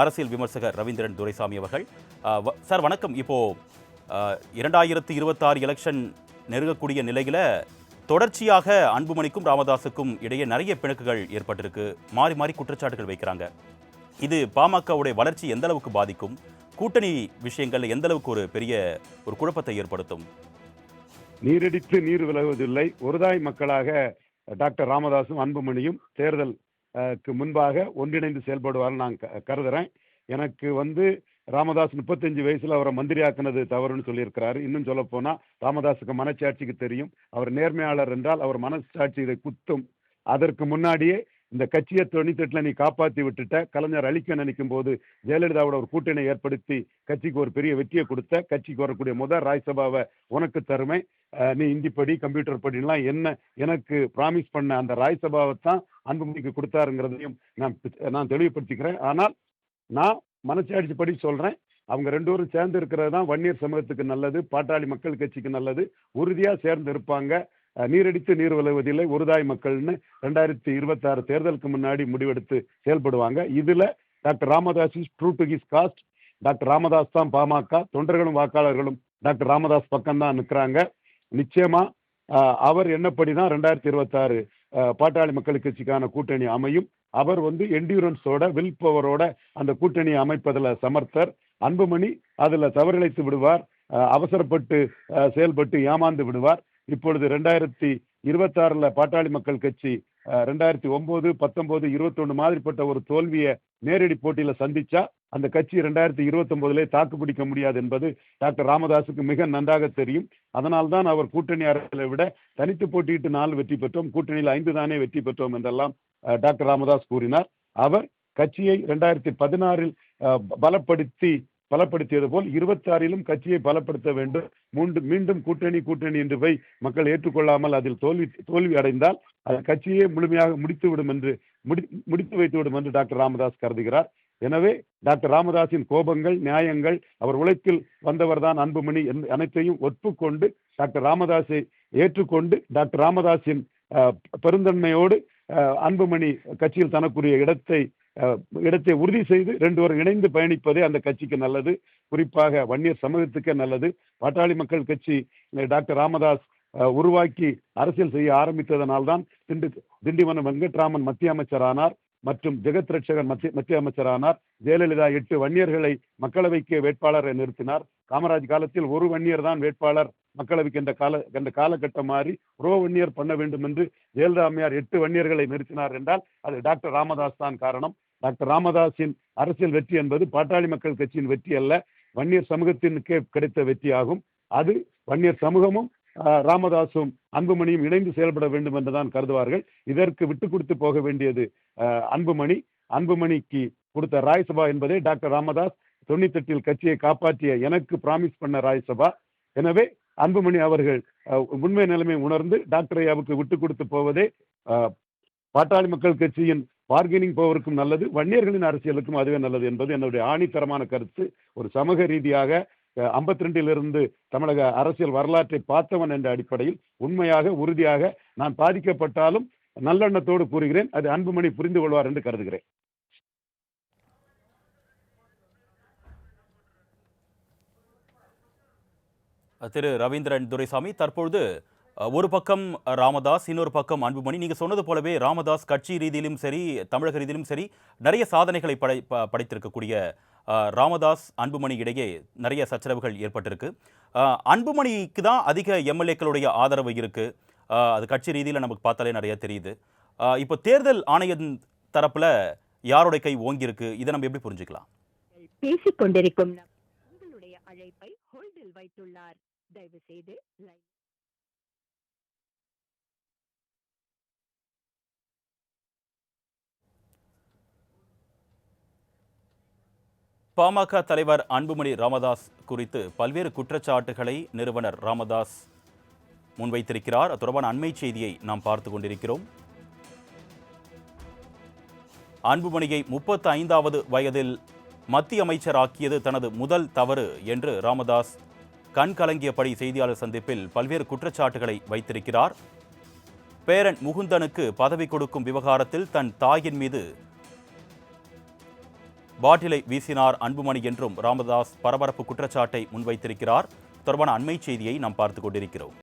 அரசியல் விமர்சகர் ரவீந்திரன் துரைசாமி அவர்கள். சார் வணக்கம். இப்போது இரண்டாயிரத்தி இரண்டாயிரத்து இருபத்தாறு எலெக்ஷன் நெருங்கக்கூடிய நிலையில் தொடர்ச்சியாக அன்புமணிக்கும் ராமதாஸுக்கும் இடையே நிறைய பிணக்குகள் ஏற்பட்டிருக்கு. மாறி மாறி குற்றச்சாட்டுகள் வைக்கிறாங்க. இது பாமகவுடைய வளர்ச்சி எந்த அளவுக்கு பாதிக்கும்? கூட்டணி விஷயங்கள்ல எந்த அளவுக்கு ஒரு பெரிய ஒரு குழப்பத்தை ஏற்படுத்தும்? நீரடித்து நீர் விலகுவதில்லை. ஒருதாய் மக்களாக டாக்டர் ராமதாசும் அன்புமணியும் தேர்தல் முன்பாக ஒன்றிணைந்து செயல்படுவார்னு நான் க- கருதுகிறேன் எனக்கு வந்து ராமதாஸ் முப்பத்தஞ்சு வயசுல அவரை மந்திரியாக்குனது தவறுன்னு சொல்லியிருக்கிறாரு. இன்னும் சொல்ல போனா ராமதாஸுக்கு மனச்சாட்சிக்கு தெரியும். அவர் நேர்மையாளர் என்றால் அவர் மனசாட்சி இதை குத்தும். அதற்கு முன்னாடியே இந்த கட்சியை தொண்ணூத்தெட்டுல நீ காப்பாத்தி விட்டுட்ட. கலைஞர் அழிக்க நினைக்கும் போது ஜெயலலிதாவோட ஒரு கூட்டணி ஏற்படுத்தி கட்சிக்கு ஒரு பெரிய வெற்றியை கொடுத்த. கட்சிக்கு வரக்கூடிய முதல் ராஜ்சபாவை உனக்கு தருமை நீ இந்தி படி கம்ப்யூட்டர் படிலாம் என்ன எனக்கு ப்ராமிஸ் பண்ண அந்த ராஜ்சபாவை தான் அன்புமணிக்கு கொடுத்தாருங்கிறதையும் நான் நான் தெளிவுபடுத்திக்கிறேன். ஆனால் நான் மனசாட்சி படி சொல்றேன். அவங்க ரெண்டு பேரும் சேர்ந்து இருக்கிறது தான் வன்னியர் சமூகத்துக்கு நல்லது. பாட்டாளி மக்கள் கட்சிக்கு நல்லது. உறுதியாக சேர்ந்து இருப்பாங்க. நீரடித்து நீர் விளைவதில்லை. ஒருதாய் மக்கள்னு ரெண்டாயிரத்தி இருபத்தாறு தேர்தலுக்கு முன்னாடி முடிவெடுத்து செயல்படுவாங்க. இதுல doctor Ramadoss is true to his caste doctor Ramadoss தான் பாமக தொண்டர்களும் வாக்காளர்களும் டாக்டர் ராமதாஸ் பக்கம் தான் நிற்கிறாங்க நிச்சயமா அவர் என்னப்படி தான் ரெண்டாயிரத்தி இருபத்தாறு பாட்டாளி மக்கள் கட்சிக்கான கூட்டணி அமையும். அவர் வந்து என்டியூரன்ஸோட வில் பவரோட அந்த கூட்டணியை அமைப்பதில் சமர்த்தர். அன்புமணி அதுல தவறிழைத்து விடுவார். அவசரப்பட்டு செயல்பட்டு ஏமாந்து விடுவார். இப்பொழுது ரெண்டாயிரத்தி இருபத்தாறுல பாட்டாளி மக்கள் கட்சி ரெண்டாயிரத்தி ஒன்பது பத்தொன்பது இருபத்தொன்னு மாதிரிப்பட்ட ஒரு தோல்வியை நேரடி போட்டியில சந்திச்சா அந்த கட்சி ரெண்டாயிரத்தி இருபத்தொன்பதுலே தாக்கு பிடிக்க முடியாது என்பது டாக்டர் ராமதாஸுக்கு மிக நன்றாக தெரியும். அதனால்தான் அவர் கூட்டணி அரசியலை விட தனித்து போட்டியிட்டு நாலு வெற்றி பெற்றோம் கூட்டணியில் ஐந்து தானே வெற்றி பெற்றோம் என்றெல்லாம் டாக்டர் ராமதாஸ் கூறினார். அவர் கட்சியை ரெண்டாயிரத்தி பதினாறில் பலப்படுத்தி பலப்படுத்தியது போல் இருபத்தாறிலும் கட்சியை பலப்படுத்த வேண்டும். மீண்டும் மீண்டும் கூட்டணி கூட்டணி என்று போய் மக்கள் ஏற்றுக்கொள்ளாமல் அதில் தோல்வி தோல்வி அடைந்தால் அது கட்சியே முழுமையாக முடித்துவிடும் என்று முடி முடித்து வைத்துவிடும் என்று டாக்டர் ராமதாஸ் கருதுகிறார். எனவே டாக்டர் ராமதாஸின் கோபங்கள் நியாயங்கள் அவர் உழைப்பில் வந்தவர்தான் அன்புமணி என்- அனைத்தையும் ஒப்புக்கொண்டு டாக்டர் ராமதாஸை ஏற்றுக்கொண்டு டாக்டர் ராமதாஸின் பெருந்தன்மையோடு அன்புமணி கட்சியில் தனக்குரிய இடத்தை இடத்தை உறுதி செய்து ரெண்டு பேரும் இணைந்து பயணிப்பதே அந்த கட்சிக்கு நல்லது. குறிப்பாக வன்னியர் சமூகத்துக்கே நல்லது. பாட்டாளி மக்கள் கட்சி டாக்டர் ராமதாஸ் உருவாக்கி அரசியல் செய்ய ஆரம்பித்ததனால்தான் திண்டு திண்டிவனம் வெங்கட்ராமன் மத்திய அமைச்சரானார் மற்றும் ஜெகத் ரட்சகன் மத்திய மத்திய அமைச்சரானார். ஜெயலலிதா எட்டு வன்னியர்களை மக்களவைக்கு வேட்பாளரை நிறுத்தினார். காமராஜ் காலத்தில் ஒரு வன்னியர் தான் வேட்பாளர். மக்களவைக்கு என்ற கால என்ற காலகட்டம் மாறி ரோ வன்னியர் பண்ண வேண்டும் என்று ஜெயலலிதா அம்மையார் எட்டு வன்னியர்களை நிறுத்தினார் என்றால் அது டாக்டர் ராமதாஸ் தான் காரணம். டாக்டர் ராமதாஸின் அரசியல் வெற்றி என்பது பாட்டாளி மக்கள் கட்சியின் வெற்றி அல்ல வன்னியர் சமூகத்தினுக்கே கிடைத்த வெற்றியாகும் அது வன்னியர் சமூகமும் ராமதாசும் அன்புமணியும் இணைந்து செயல்பட வேண்டும் என்றுதான் கருதுவார்கள். இதற்கு விட்டு கொடுத்து போக வேண்டியது அன்புமணி. அன்புமணிக்கு கொடுத்த ராய்சபா என்பதே டாக்டர் ராமதாஸ் தொண்ணூத்தெட்டில் கட்சியை காப்பாற்றிய எனக்கு பிராமிஸ் பண்ண ராஜ்சபா எனவே அன்புமணி அவர்கள் உண்மை நிலைமை உணர்ந்து டாக்டர் ஐயாவுக்கு விட்டு கொடுத்து போவதே பாட்டாளி மக்கள் கட்சியின் பார்கெனிங் போவருக்கும் நல்லது வன்னியர்களின் அரசியலுக்கும் அதுவே நல்லது என்பது என்னுடைய ஆணித்தரமான கருத்து. ஒரு சமூக ரீதியாக ஐம்பத்தி ரெண்டிலிருந்து தமிழக அரசியல் வரலாற்றை பார்த்தவன் என்ற அடிப்படையில் உண்மையாக உறுதியாக நான் பாதிக்கப்பட்டாலும் நல்லெண்ணத்தோடு கூறுகிறேன். அது அன்புமணி புரிந்து கொள்வார் என்று கருதுகிறேன். திரு ரவீந்திரன் துரைசாமி. தற்பொழுது ஒரு பக்கம் ராமதாஸ் இன்னொரு பக்கம் அன்புமணி. நீங்க சொன்னது போலவே ராமதாஸ் கட்சி ரீதியிலும் சரி தமிழக ரீதியிலும் சரி நிறைய சாதனைகளை படை படைத்திருக்கக்கூடிய ராமதாஸ் அன்புமணி இடையே நிறைய சச்சரவுகள் ஏற்பட்டிருக்கு. அன்புமணிக்கு தான் அதிக எம்எல்ஏக்களுடைய ஆதரவு இருக்கு. அது கட்சி ரீதியில் நமக்கு பார்த்தாலே நிறைய தெரியுது. இப்போ தேர்தல் ஆணையம் தரப்புல யாரோட கை ஓங்கியிருக்கு? இதை நம்ம எப்படி புரிஞ்சுக்கலாம்? பேசிக்கொண்டிருக்கும் ஹோல்டில் வைத்துள்ளார். தயவு செய்து லைன் பாமக தலைவர் அன்புமணி ராமதாஸ் குறித்து பல்வேறு குற்றச்சாட்டுகளை நிறுவனர் ராமதாஸ் முன்வைத்திருக்கிறார். அது தொடர்பான அண்மை செய்தியை நாம் பார்த்து கொண்டிருக்கிறோம். அன்புமணியை முப்பத்து ஐந்தாவது வயதில் மத்திய அமைச்சராக்கியது தனது முதல் தவறு என்று ராமதாஸ் கண் கலங்கியபடி செய்தியாளர் சந்திப்பில் பல்வேறு குற்றச்சாட்டுகளை வைத்திருக்கிறார். பேரன் முகுந்தனுக்கு பதவி கொடுக்கும் விவகாரத்தில் தன் தாயின் மீது பாட்டிலை வீசினார் அன்புமணி என்றும் ராமதாஸ் பரபரப்பு குற்றச்சாட்டை முன்வைத்திருக்கிறார். தொடர்பான அண்மை செய்தியை நாம் பார்த்து கொண்டிருக்கிறோம்.